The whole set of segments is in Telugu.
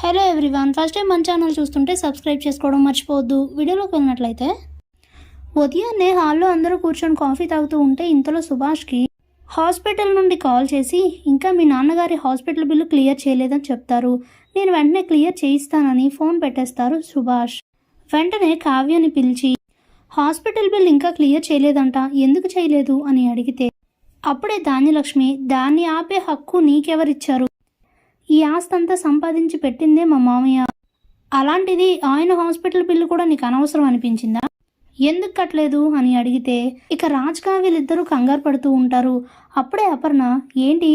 హలో ఎవ్రీవన్ ఫస్ట్ టైం మన ఛానల్ చూస్తుంటే సబ్స్క్రైబ్ చేసుకోవడం మర్చిపోవద్దు. వీడియోలోకి వెళ్ళినట్లయితే ఉదయాన్నే హాల్లో అందరూ కూర్చొని కాఫీ తాగుతూ ఉంటే ఇంతలో సుభాష్కి హాస్పిటల్ నుండి కాల్ చేసి ఇంకా మీ నాన్నగారి హాస్పిటల్ బిల్లు క్లియర్ చేయలేదని చెప్తారు. నేను వెంటనే క్లియర్ చేయిస్తానని ఫోన్ పెట్టేస్తారు సుభాష్. వెంటనే కావ్యని పిలిచి హాస్పిటల్ బిల్ ఇంకా క్లియర్ చేయలేదంట. ఎందుకు చేయలేదు? అని అడిగితే అప్పుడే ధాన్యలక్ష్మి దాన్ని ఆపే హక్కు నీకెవరిచ్చారు? ఈ ఆస్తంతా సంపాదించి పెట్టిందే మా మామయ్య. అలాంటిది ఆయన హాస్పిటల్ బిల్లు కూడా నీకు అనవసరం అనిపించిందా? ఎందుకు కట్టలేదు అని అడిగితే ఇక రాజ్ వీళ్ళిద్దరూ కంగారు పడుతూ ఉంటారు. అప్పుడే అపర్ణ ఏంటి?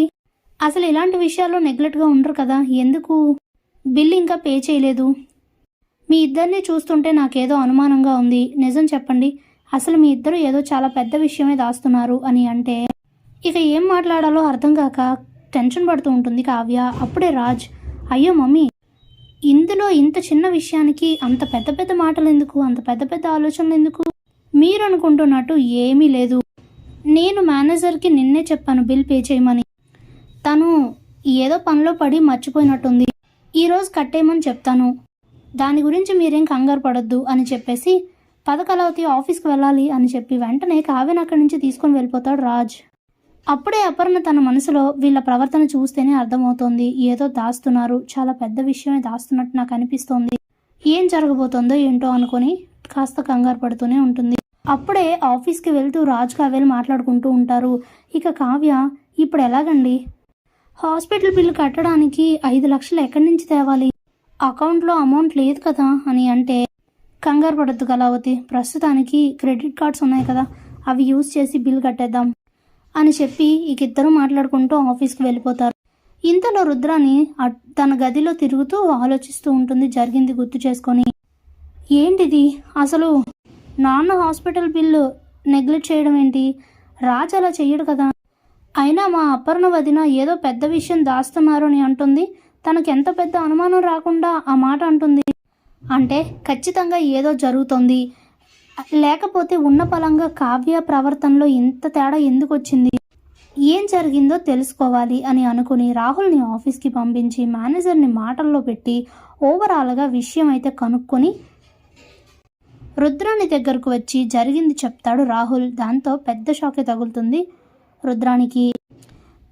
అసలు ఇలాంటి విషయాల్లో నెగ్లెక్ట్గా ఉండరు కదా ఎందుకు? బిల్ ఇంకా పే చేయలేదు. మీ ఇద్దరిని చూస్తుంటే నాకేదో అనుమానంగా ఉంది. నిజం చెప్పండి. అసలు మీ ఇద్దరు ఏదో చాలా పెద్ద విషయమే దాస్తున్నారు అని అంటే ఇక ఏం మాట్లాడాలో అర్థం కాక టెన్షన్ పడుతూ ఉంటుంది కావ్య. అప్పుడే రాజ్ అయ్యో మమ్మీ ఇందులో ఇంత చిన్న విషయానికి అంత పెద్ద పెద్ద మాటలు ఎందుకు అంత పెద్ద పెద్ద ఆలోచనలు ఎందుకు మీరు అనుకుంటున్నట్టు ఏమీ లేదు. నేను మేనేజర్కి నిన్నే చెప్పాను బిల్ పే చేయమని. తను ఏదో పనిలో పడి మర్చిపోయినట్టుంది. ఈరోజు కట్టేయమని చెప్తాను. దాని గురించి మీరేం కంగారు పడొద్దు అని చెప్పేసి పదకలవతి ఆఫీస్కి వెళ్ళాలి అని చెప్పి వెంటనే కావ్యను అక్కడి నుంచి తీసుకొని వెళ్ళిపోతాడు రాజ్. అప్పుడే అపర్ణ తన మనసులో వీళ్ళ ప్రవర్తన చూస్తేనే అర్థమవుతోంది ఏదో దాస్తున్నారు చాలా పెద్ద విషయమే దాస్తున్నట్టు నాకు అనిపిస్తోంది. ఏం జరగబోతోందో ఏంటో అనుకొని కాస్త కంగారు పడుతూనే ఉంటుంది. అప్పుడే ఆఫీస్కి వెళ్తూ రాజ్ కావ్యలు మాట్లాడుకుంటూ ఉంటారు. ఇక కావ్య ఇప్పుడు ఎలాగండి? హాస్పిటల్ బిల్లు కట్టడానికి ఐదు లక్షలు ఎక్కడి నుంచి తేవాలి? అకౌంట్లో అమౌంట్ లేదు కదా అని అంటే కంగారు పడద్దు కళావతి. ప్రస్తుతానికి క్రెడిట్ కార్డ్స్ ఉన్నాయి కదా అవి యూజ్ చేసి బిల్ కట్టేద్దాం. అని చెప్పి ఇక ఇద్దరు మాట్లాడుకుంటూ ఆఫీస్కి వెళ్ళిపోతారు. ఇంతలో రుద్రాని అట్- తన గదిలో తిరుగుతూ ఆలోచిస్తూ ఉంటుంది జరిగింది గుర్తు చేసుకొని. ఏంటిది? అసలు నాన్న హాస్పిటల్ బిల్లు నెగ్లెక్ట్ చేయడం ఏంటి? రాజ్ అలా చెయ్యడు కదా. అయినా మా అపర్ణ వదిన ఏదో పెద్ద విషయం దాస్తున్నారు అని అంటుంది. తనకు ఎంత పెద్ద అనుమానం రాకుండా ఆ మాట అంటుంది. అంటే ఖచ్చితంగా ఏదో జరుగుతోంది. లేకపోతే ఉన్న పలంగా కావ్య ప్రవర్తనలో ఇంత తేడా ఎందుకు వచ్చింది ఏం జరిగిందో తెలుసుకోవాలి అని అనుకుని రాహుల్ని ఆఫీస్కి పంపించి మేనేజర్ని మాటల్లో పెట్టి ఓవరాల్గా విషయం అయితే కనుక్కొని రుద్రాణి దగ్గరకు వచ్చి జరిగింది చెప్తాడు రాహుల్. దాంతో పెద్ద షాకే తగులుతుంది రుద్రానికి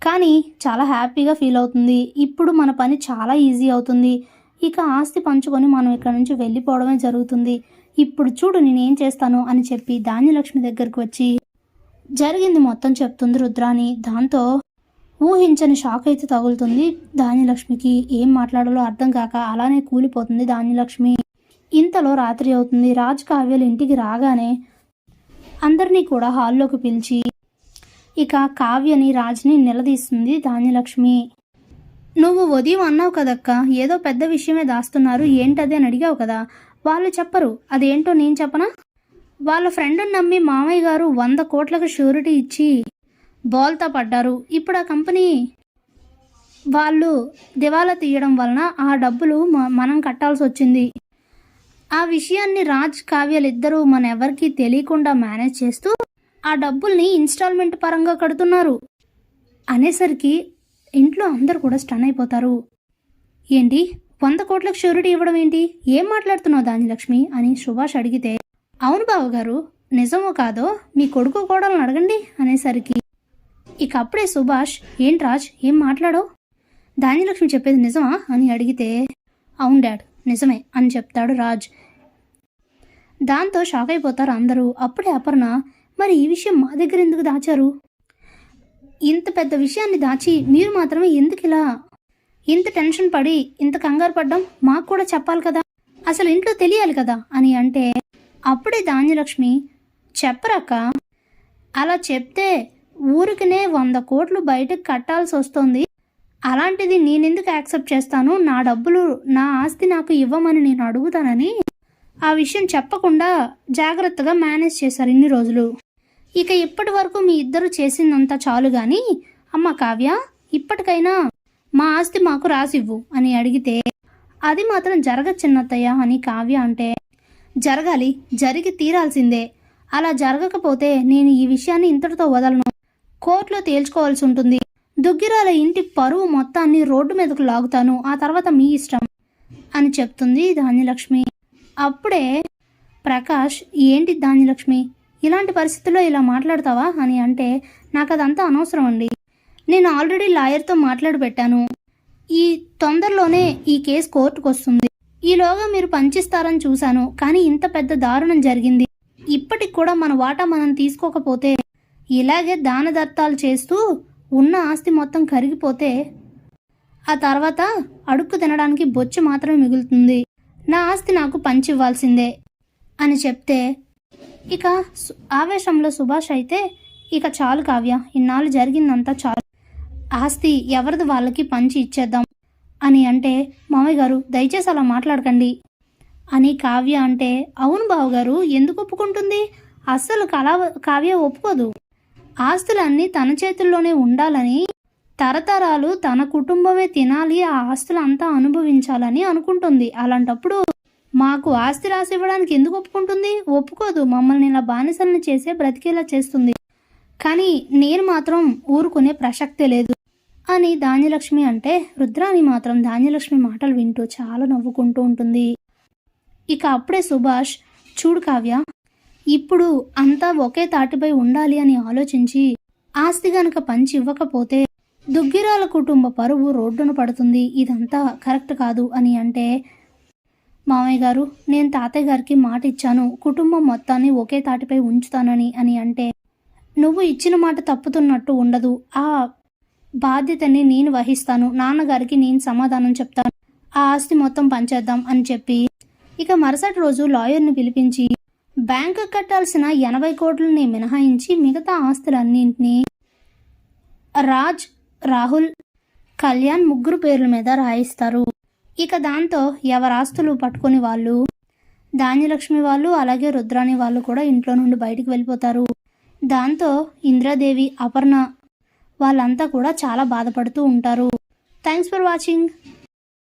కానీ చాలా హ్యాపీగా ఫీల్ అవుతుంది. ఇప్పుడు మన పని చాలా ఈజీ అవుతుంది. ఇక ఆస్తి పంచుకొని మనం ఇక్కడ నుంచి వెళ్ళిపోవడమే జరుగుతుంది. ఇప్పుడు చూడు నేనేం చేస్తాను అని చెప్పి ధాన్యలక్ష్మి దగ్గరకు వచ్చి జరిగింది మొత్తం చెప్తుంది రుద్రాని దాంతో ఊహించని షాక్ అయితే తగులుతుంది ధాన్యలక్ష్మికి. ఏం మాట్లాడాలో అర్థం కాక అలానే కూలిపోతుంది ధాన్యలక్ష్మి. ఇంతలో రాత్రి అవుతుంది. రాజ్ కావ్యలు ఇంటికి రాగానే అందరినీ కూడా హాల్లోకి పిలిచి ఇక కావ్యని రాజ్ని నిలదీస్తుంది ధాన్యలక్ష్మి. నువ్వు ఉదయం అన్నావు కదక్క? ఏదో పెద్ద విషయమే దాస్తున్నారు. ఏంటది? అని అడిగావు కదా. వాళ్ళు చెప్పరు. అదేంటో నేను చెప్పనా? వాళ్ళ ఫ్రెండ్ని నమ్మి మామయ్య గారు వంద కోట్లకు షూరిటీ ఇచ్చి బోల్తా పడ్డారు. ఇప్పుడు ఆ కంపెనీ వాళ్ళు దివాలా తీయడం వలన ఆ డబ్బులు మనం కట్టాల్సి వచ్చింది. ఆ విషయాన్ని రాజ్ కావ్యాలు ఇద్దరూ మన ఎవరికీ తెలియకుండా మేనేజ్ చేస్తూ ఆ డబ్బుల్ని ఇన్స్టాల్మెంట్ పరంగా కడుతున్నారు. అనేసరికి ఇంట్లో అందరూ కూడా స్టన్ అయిపోతారు. ఏంటి? వంద కోట్లకు షూరిటీ ఇవ్వడం ఏంటి? ఏం మాట్లాడుతున్నావు దానిలక్ష్మి అని సుభాష్ అడిగితే అవును బావగారు నిజమో కాదో మీ కొడుకు కోడలను అడగండి అనేసరికి ఇక అప్పుడే సుభాష్ ఏంటి రాజ్ ఏం మాట్లాడో దానిలక్ష్మి చెప్పేది నిజమా? అని అడిగితే అవును డాడ్ నిజమే అని చెప్తాడు రాజ్. దాంతో షాక్ అయిపోతారు అందరూ. అప్పుడే అపర్ణ మరి ఈ విషయం మా దగ్గర ఎందుకు దాచారు? ఇంత పెద్ద విషయాన్ని దాచి మీరు మాత్రమే ఎందుకు ఇలా ఇంత టెన్షన్ పడి ఇంత కంగారు పడ్డం మాకు కూడా చెప్పాలి కదా? అసలు ఇంట్లో తెలియాలి కదా? అని అంటే అప్పుడే ధాన్యలక్ష్మి చెప్పరాక అలా చెప్తే ఊరికినే వంద కోట్లు బయటకు కట్టాల్సి వస్తుంది. అలాంటిది నేనెందుకు యాక్సెప్ట్ చేస్తాను? నా డబ్బులు నా ఆస్తి నాకు ఇవ్వమని నేను అడుగుతానని ఆ విషయం చెప్పకుండా జాగ్రత్తగా మేనేజ్ చేశారు ఇన్ని రోజులు. ఇక ఇప్పటి వరకు మీ ఇద్దరు చేసిందంతా చాలు గాని అమ్మ కావ్య ఇప్పటికైనా మా ఆస్తి మాకు రాసివ్వు అని అడిగితే అది మాత్రం జరగ చిన్నత్తయ్య అని కావ్య అంటే జరగాలి జరిగి తీరాల్సిందే. అలా జరగకపోతే నేను ఈ విషయాన్ని ఇంతటితో వదలను. కోర్టులో తేల్చుకోవాల్సి ఉంటుంది. దుగ్గిరాల ఇంటి పరువు మొత్తాన్ని రోడ్డు మీదకు లాగుతాను ఆ తర్వాత మీ ఇష్టం అని చెప్తుంది ధాన్యలక్ష్మి. అప్పుడే ప్రకాష్ ఏంటి ధాన్యలక్ష్మి? ఇలాంటి పరిస్థితుల్లో ఇలా మాట్లాడతావా? అని అంటే నాకు అదంతా అనవసరం అండి. నేను ఆల్రెడీ లాయర్తో మాట్లాడి పెట్టాను ఈ తొందరలోనే ఈ కేసు కోర్టుకు వస్తుంది ఈలోగా మీరు పంచిస్తారని చూశాను కానీ ఇంత పెద్ద దారుణం జరిగింది. ఇప్పటికి కూడా మన వాటా మనం తీసుకోకపోతే ఇలాగే దానదత్తాలు చేస్తూ ఉన్న ఆస్తి మొత్తం కరిగిపోతే ఆ తర్వాత అడుక్కు తినడానికి బొచ్చు మాత్రమే మిగులుతుంది. నా ఆస్తి నాకు పంచివ్వాల్సిందే అని చెప్తే ఇక ఆవేశంలో సుభాష్ అయితే ఇక చాలు కావ్య ఇన్నాళ్ళు జరిగిందంతా చాలు. ఆస్తి ఎవరిది వాళ్ళకి పంచి ఇచ్చేద్దాం? అని అంటే మామయ్య గారు దయచేసి అలా మాట్లాడకండి. అని కావ్య అంటే అవును బావగారు ఎందుకు ఒప్పుకుంటుంది? అస్సలు కళా కావ్య ఒప్పుకోదు. ఆస్తులన్నీ తన చేతుల్లోనే ఉండాలని తరతరాలు తన కుటుంబమే తినాలి ఆ ఆస్తులంతా అనుభవించాలని అనుకుంటుంది. అలాంటప్పుడు మాకు ఆస్తి రాసి ఇవ్వడానికి ఎందుకు ఒప్పుకుంటుంది? ఒప్పుకోదు మమ్మల్ని ఇలా బానిసల్ని చేసే బ్రతికేలా చేస్తుంది. కానీ నేను మాత్రం ఊరుకునే ప్రసక్తే లేదు. అని ధాన్యలక్ష్మి అంటే రుద్రాని మాత్రం ధాన్యలక్ష్మి మాటలు వింటూ చాలా నవ్వుకుంటూ ఉంటుంది. ఇక అప్పుడే సుభాష్ చూడు కావ్య ఇప్పుడు అంతా ఒకే తాటిపై ఉండాలి అని ఆలోచించి ఆస్తి గనక పంచి ఇవ్వకపోతే దుగ్గిరాల కుటుంబ పరువు రోడ్డున పడుతుంది. ఇదంతా కరెక్ట్ కాదు అని అంటే మామయ్య గారు నేను తాతయ్య గారికి మాట ఇచ్చాను. కుటుంబం మొత్తాన్ని ఒకే తాటిపై ఉంచుతానని అని అంటే నువ్వు ఇచ్చిన మాట తప్పుతున్నట్టు ఉండదు. ఆ బాధ్యతని నేను వహిస్తాను. నాన్నగారికి నేను సమాధానం చెప్తాను. ఆ ఆస్తి మొత్తం పంచేద్దాం అని చెప్పి ఇక మరుసటి రోజు లాయర్ని పిలిపించి బ్యాంకు కట్టాల్సిన ఎనభై కోట్లని మినహాయించి మిగతా ఆస్తులన్నింటినీ రాజ్ రాహుల్ కళ్యాణ్ ముగ్గురు పేర్ల మీద రాయిస్తారు. ఇక దాంతో ఎవరి ఆస్తులు పట్టుకొని వాళ్ళు ధాన్యలక్ష్మి వాళ్ళు అలాగే రుద్రాణి వాళ్ళు కూడా ఇంట్లో నుండి బయటికి వెళ్ళిపోతారు. దాంతో ఇంద్రాదేవి అపర్ణ వాళ్ళంతా కూడా చాలా బాధపడుతూ ఉంటారు. Thanks for watching